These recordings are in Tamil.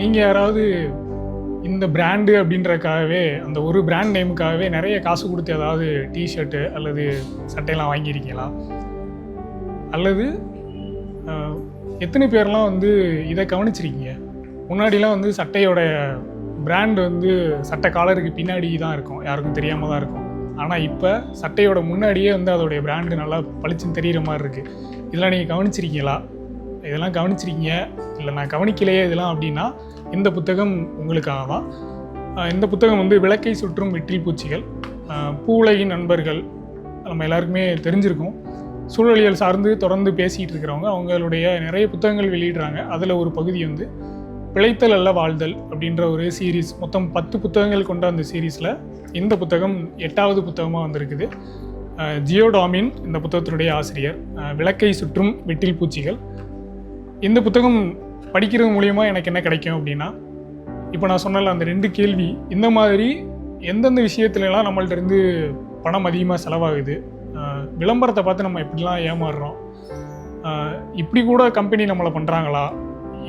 நீங்கள் யாராவது இந்த பிராண்டு அப்படின்றக்காகவே அந்த ஒரு பிராண்ட் நேமுக்காகவே நிறைய காசு கொடுத்து ஏதாவது டிஷர்ட்டு அல்லது சட்டையெல்லாம் வாங்கியிருக்கீங்களா? அல்லது எத்தனை பேர்லாம் வந்து இதை கவனிச்சிருக்கீங்க? முன்னாடிலாம் வந்து சட்டையோட பிராண்ட் வந்து சட்டை காலருக்கு பின்னாடி தான் இருக்கும். யாருக்கும் தெரியாமல் தான் இருக்கும். ஆனால் இப்போ சட்டையோட முன்னாடியே வந்து அதோடைய பிராண்டு நல்லா பளிச்சுன்னு தெரிகிற மாதிரி இருக்குது இதெல்லாம் நீங்கள் கவனிச்சிருக்கீங்களா? இதெல்லாம் கவனிச்சிருக்கீங்க? இல்லை நான் கவனிக்கலையே இதெல்லாம் அப்படின்னா இந்த புத்தகம் உங்களுக்காக தான் இந்த புத்தகம் வந்து விளக்கை சுற்றும் வெற்றில் பூச்சிகள் பூவுலகின் நண்பர்கள் நம்ம எல்லாருக்குமே தெரிஞ்சிருக்கும். சூழலியல் சார்ந்து தொடர்ந்து பேசிகிட்டு இருக்கிறவங்க அவங்களுடைய நிறைய புத்தகங்கள் வெளியிடுறாங்க. அதில் ஒரு பகுதி வந்து பிழைத்தல் அல்ல வாழ்தல் அப்படின்ற ஒரு சீரீஸ் மொத்தம் பத்து புத்தகங்கள் கொண்ட அந்த சீரீஸில் இந்த புத்தகம் எட்டாவது புத்தகமாக வந்திருக்குது. ஜியோடாமின் இந்த புத்தகத்தினுடைய ஆசிரியர் விளக்கை சுற்றும் வெட்டில் பூச்சிகள். இந்த புத்தகம் படிக்கிறது மூலியமா எனக்கு என்ன கிடைக்கும் அப்படின்னா இப்போ நான் சொன்னல அந்த ரெண்டு கேள்வி இந்த மாதிரி எந்தெந்த விஷயத்துலலாம் நம்மள்ட்ட இருந்து பணம் அதிகமாக செலவாகுது? விளம்பரத்தை பார்த்து நம்ம எப்படிலாம் ஏமாறுறோம்? இப்படி கூட கம்பெனி நம்மளை பண்ணுறாங்களா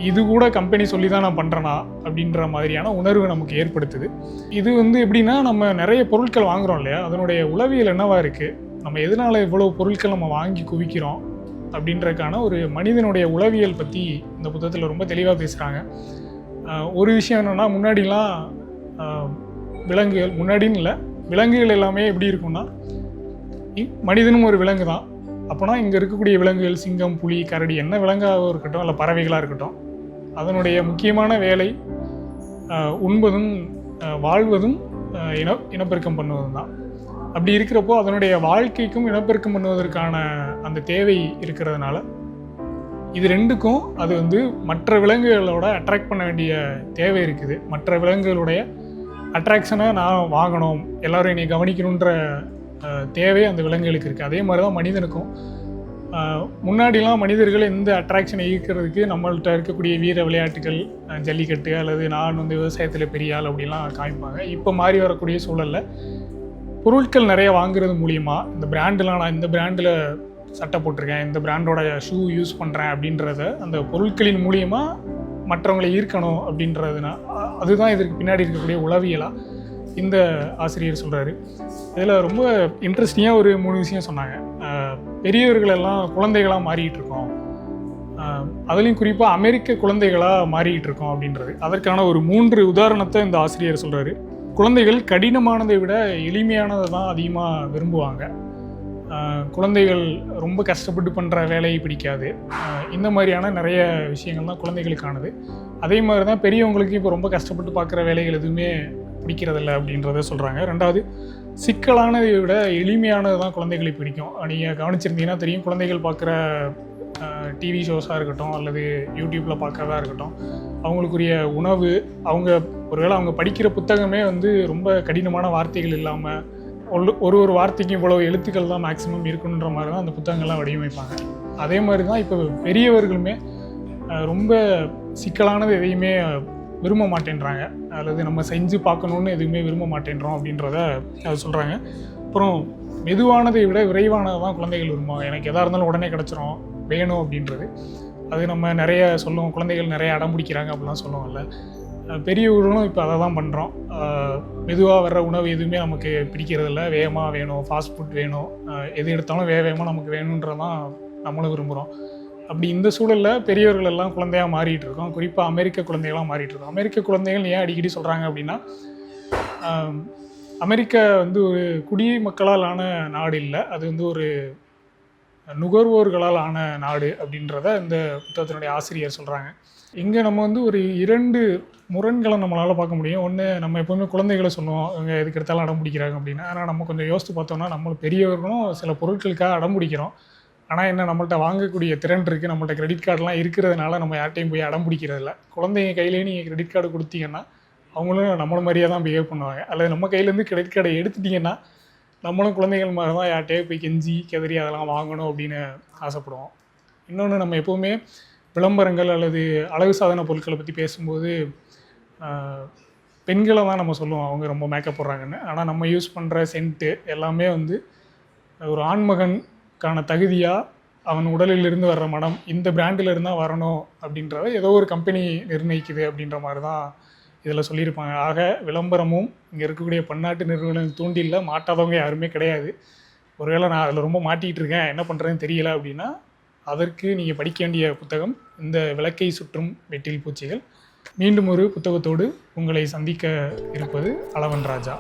இது கூட கம்பெனி சொல்லி தான் நான் பண்ணுறேனா அப்படின்ற மாதிரியான உணர்வு நமக்கு ஏற்படுத்துது. இது வந்து எப்படின்னா நம்ம நிறைய பொருட்கள் வாங்குறோம் இல்லையா? அதனுடைய உளவியல் என்னவாக இருக்குது நம்ம எதனால இவ்வளோ பொருட்கள் நம்ம வாங்கி குவிக்கிறோம்? அப்படின்றதுக்கான ஒரு மனிதனுடைய உளவியல் பற்றி இந்த புத்தகத்தில் ரொம்ப தெளிவாக பேசுகிறாங்க ஒரு விஷயம் என்னென்னா முன்னாடிலாம் விலங்குகள் முன்னாடின்னு இல்லை விலங்குகள் எல்லாமே எப்படி இருக்கும்னா இ- மனிதனும் ஒரு விலங்கு தான். அப்போனா இங்கே இருக்கக்கூடிய விலங்குகள் சிங்கம் புலி கரடி என்ன விலங்காக இருக்கட்டும் இல்லை பறவைகளாக இருக்கட்டும் அதனுடைய முக்கியமான வேலை உண்பதும் வாழ்வதும் இன இனப்பெருக்கம் பண்ணுவதும் தான். அப்படி இருக்கிறப்போ அதனுடைய வாழ்க்கைக்கும் இனப்பெருக்கம் பண்ணுவதற்கான அந்த தேவை இருக்கிறதுனால இது ரெண்டுக்கும் அது வந்து மற்ற விலங்குகளோட அட்ராக்ட் பண்ண வேண்டிய தேவை இருக்குது. மற்ற விலங்குகளுடைய அட்ராக்ஷனை நான் வாங்கணும் எல்லோரும் என்னை கவனிக்கணுன்ற தேவை அந்த விலங்குகளுக்கு இருக்குது அதே மாதிரி தான் மனிதனுக்கும் முன்னாடிலாம் மனிதர்கள் எந்த அட்ராக்ஷனை ஈர்க்கிறதுக்கு நம்மள்கிட்ட இருக்கக்கூடிய வீர விளையாட்டுகள் ஜல்லிக்கட்டு அல்லது நான் வந்து விவசாயத்தில் பெரிய ஆள் அப்படிலாம் காமிப்பாங்க. இப்போ மாறி வரக்கூடிய சூழலில் பொருட்கள் நிறைய வாங்குறது மூலிமா இந்த பிராண்டெலாம் நான் இந்த பிராண்டில் சட்டை போட்டிருக்கேன் இந்த பிராண்டோட ஷூ யூஸ் பண்ணுறேன் அப்படின்றத அந்த பொருட்களின் மூலியமாக மற்றவங்களை ஈர்க்கணும் அப்படின்றதுனா அதுதான் இதற்கு பின்னாடி இருக்கக்கூடிய உளவியலாக இந்த ஆசிரியர் சொல்கிறாரு இதில் ரொம்ப இன்ட்ரெஸ்டிங்காக ஒரு மூணு விஷயம் சொன்னாங்க. பெரியவர்களெல்லாம் குழந்தைகளாக மாறிக்கிட்டு இருக்கோம். அதுலேயும் குறிப்பாக அமெரிக்க குழந்தைகளாக மாறிக்கிட்டு இருக்கோம் அப்படின்றது. அதற்கான ஒரு மூன்று உதாரணத்தை இந்த ஆசிரியர் சொல்கிறாரு குழந்தைகள் கடினமானதை விட எளிமையானதை தான் அதிகமாக விரும்புவாங்க. குழந்தைகள் ரொம்ப கஷ்டப்பட்டு பண்ணுற வேலையை பிடிக்காது. இந்த மாதிரியான நிறைய விஷயங்கள் தான் குழந்தைகளுக்கானது. அதே மாதிரி தான் பெரியவங்களுக்கு இப்போ ரொம்ப கஷ்டப்பட்டு பார்க்குற வேலைகள் எதுவுமே பிடிக்கிறதில்ல அப்படின்றத சொல்கிறாங்க ரெண்டாவது சிக்கலானதை விட எளிமையானது தான் குழந்தைகளுக்கு பிடிக்கும். நீங்கள் கவனிச்சிருந்தீங்கன்னா தெரியும் குழந்தைகள் பார்க்குற டிவி ஷோஸாக இருக்கட்டும் அல்லது யூடியூப்பில் பார்க்கறதா இருக்கட்டும் அவங்களுக்குரிய உணவு அவங்க ஒருவேளை அவங்க படிக்கிற புத்தகமே வந்து ரொம்ப கடினமான வார்த்தைகள் இல்லாமல் ஒரு ஒரு வார்த்தைக்கும் இவ்வளோ எழுத்துக்கள் தான் மேக்ஸிமம் இருக்குன்ற மாதிரி தான் அந்த புத்தகங்கள்லாம் வடிவமைப்பாங்க. அதே மாதிரி தான் இப்போ பெரியவர்களுமே ரொம்ப சிக்கலானது எதையுமே விரும்ப மாட்டேன்றாங்க. அல்லது நம்ம செஞ்சு பார்க்கணுன்னு எதுவுமே விரும்ப மாட்டேன்றோம் அப்படின்றத அது சொல்கிறாங்க அப்புறம் மெதுவானதை விட விரைவானதை தான் குழந்தைகள் விரும்புவாங்க. எனக்கு எதாக இருந்தாலும் உடனே கிடச்சிரும் வேணும் அப்படின்றது. அது நம்ம நிறைய சொல்லுவோம் குழந்தைகள் நிறைய அடம் பிடிக்கிறாங்க அப்படிலாம் சொல்லுவோம்ல. பெரியவர்களும் இப்போ அதை தான் பண்ணுறோம் மெதுவாக வர்ற உணவு எதுவுமே நமக்கு பிடிக்கிறதில்ல. வேகமாக வேணும் ஃபாஸ்ட் ஃபுட் வேணும். எது எடுத்தாலும் வேக வேகமாக நமக்கு வேணுன்றதான் நம்மளும் விரும்புகிறோம் அப்படி இந்த சூழலில் பெரியவர்கள் எல்லாம் குழந்தையாக மாறிட்டு இருக்கோம். குறிப்பாக அமெரிக்க குழந்தைகளாக மாறிட்டு இருக்கோம். அமெரிக்க குழந்தைகள் ஏன் அடிக்கடி சொல்கிறாங்க அப்படின்னா அமெரிக்கா வந்து ஒரு குடிமக்களால் ஆன நாடு இல்லை. அது வந்து ஒரு நுகர்வோர்களால் ஆன நாடு அப்படின்றத இந்த புத்தகத்தினுடைய ஆசிரியர் சொல்கிறாங்க இங்கே நம்ம வந்து ஒரு இரண்டு முரண்களை நம்மளால் பார்க்க முடியும். ஒன்று நம்ம எப்போவுமே குழந்தைகளை சொல்லுவோம். இவங்க எதுக்கு எடுத்தாலும் அடம் பிடிக்கிறாங்க அப்படின்னு. ஆனால் நம்ம கொஞ்சம் யோசித்து பார்த்தோம்னா நம்மளும் பெரியவர்களும் சில பொருட்களுக்காக அடம் பிடிக்கிறோம். ஆனால் என்ன நம்மள்ட்ட வாங்கக்கூடிய திறன் இருக்குது நம்மள்ட்ட கிரெடிட் கார்டெலாம் இருக்கிறதுனால நம்ம யார்ட்டையும் போய் அடம் பிடிக்கிறதில்ல. குழந்தைங்க கையிலேயே நீங்கள் கிரெடிட் கார்டு கொடுத்தீங்கன்னா அவங்களும் நம்மள மாதிரியே தான் பிஹேவ் பண்ணுவாங்க. அல்லது நம்ம கையிலேருந்து கிரெடிட் கார்டை எடுத்துட்டிங்கன்னா நம்மளும் குழந்தைகள் மாதிரி தான் யார்கிட்டயே போய் கெஞ்சி கெதறி அதெல்லாம் வாங்கணும் அப்படின்னு ஆசைப்படுவோம். இன்னொன்று நம்ம எப்போவுமே விளம்பரங்கள் அல்லது அழகு சாதன பொருட்களை பற்றி பேசும்போது பெண்களை தான் நம்ம சொல்லுவோம். அவங்க ரொம்ப மேக்கப் போடுறாங்கன்னு. ஆனால் நம்ம யூஸ் பண்ணுற சென்ட்டு எல்லாமே வந்து ஒரு ஆண்மகனுக்கான தகுதியாக அவன் உடலில் இருந்து வர்ற மனம் இந்த பிராண்டில் இருந்தால் வரணும் அப்படின்றத ஏதோ ஒரு கம்பெனி நிர்ணயிக்குது அப்படின்ற மாதிரி தான் இதில் சொல்லியிருப்பாங்க ஆக விளம்பரமும் இங்கே இருக்கக்கூடிய பன்னாட்டு நிறுவனங்கள் தூண்டில்ல மாட்டாதவங்க யாருமே கிடையாது. ஒருவேளை நான் அதில் ரொம்ப மாட்டிகிட்டு இருக்கேன் என்ன பண்ணுறதுன்னு தெரியல அப்படின்னா அதற்கு நீங்கள் படிக்க வேண்டிய புத்தகம் இந்த விளக்கை சுற்றும் வெட்டில் பூச்சிகள். மீண்டும் ஒரு புத்தகத்தோடு உங்களை சந்திக்க இருப்பது அளவன் ராஜா.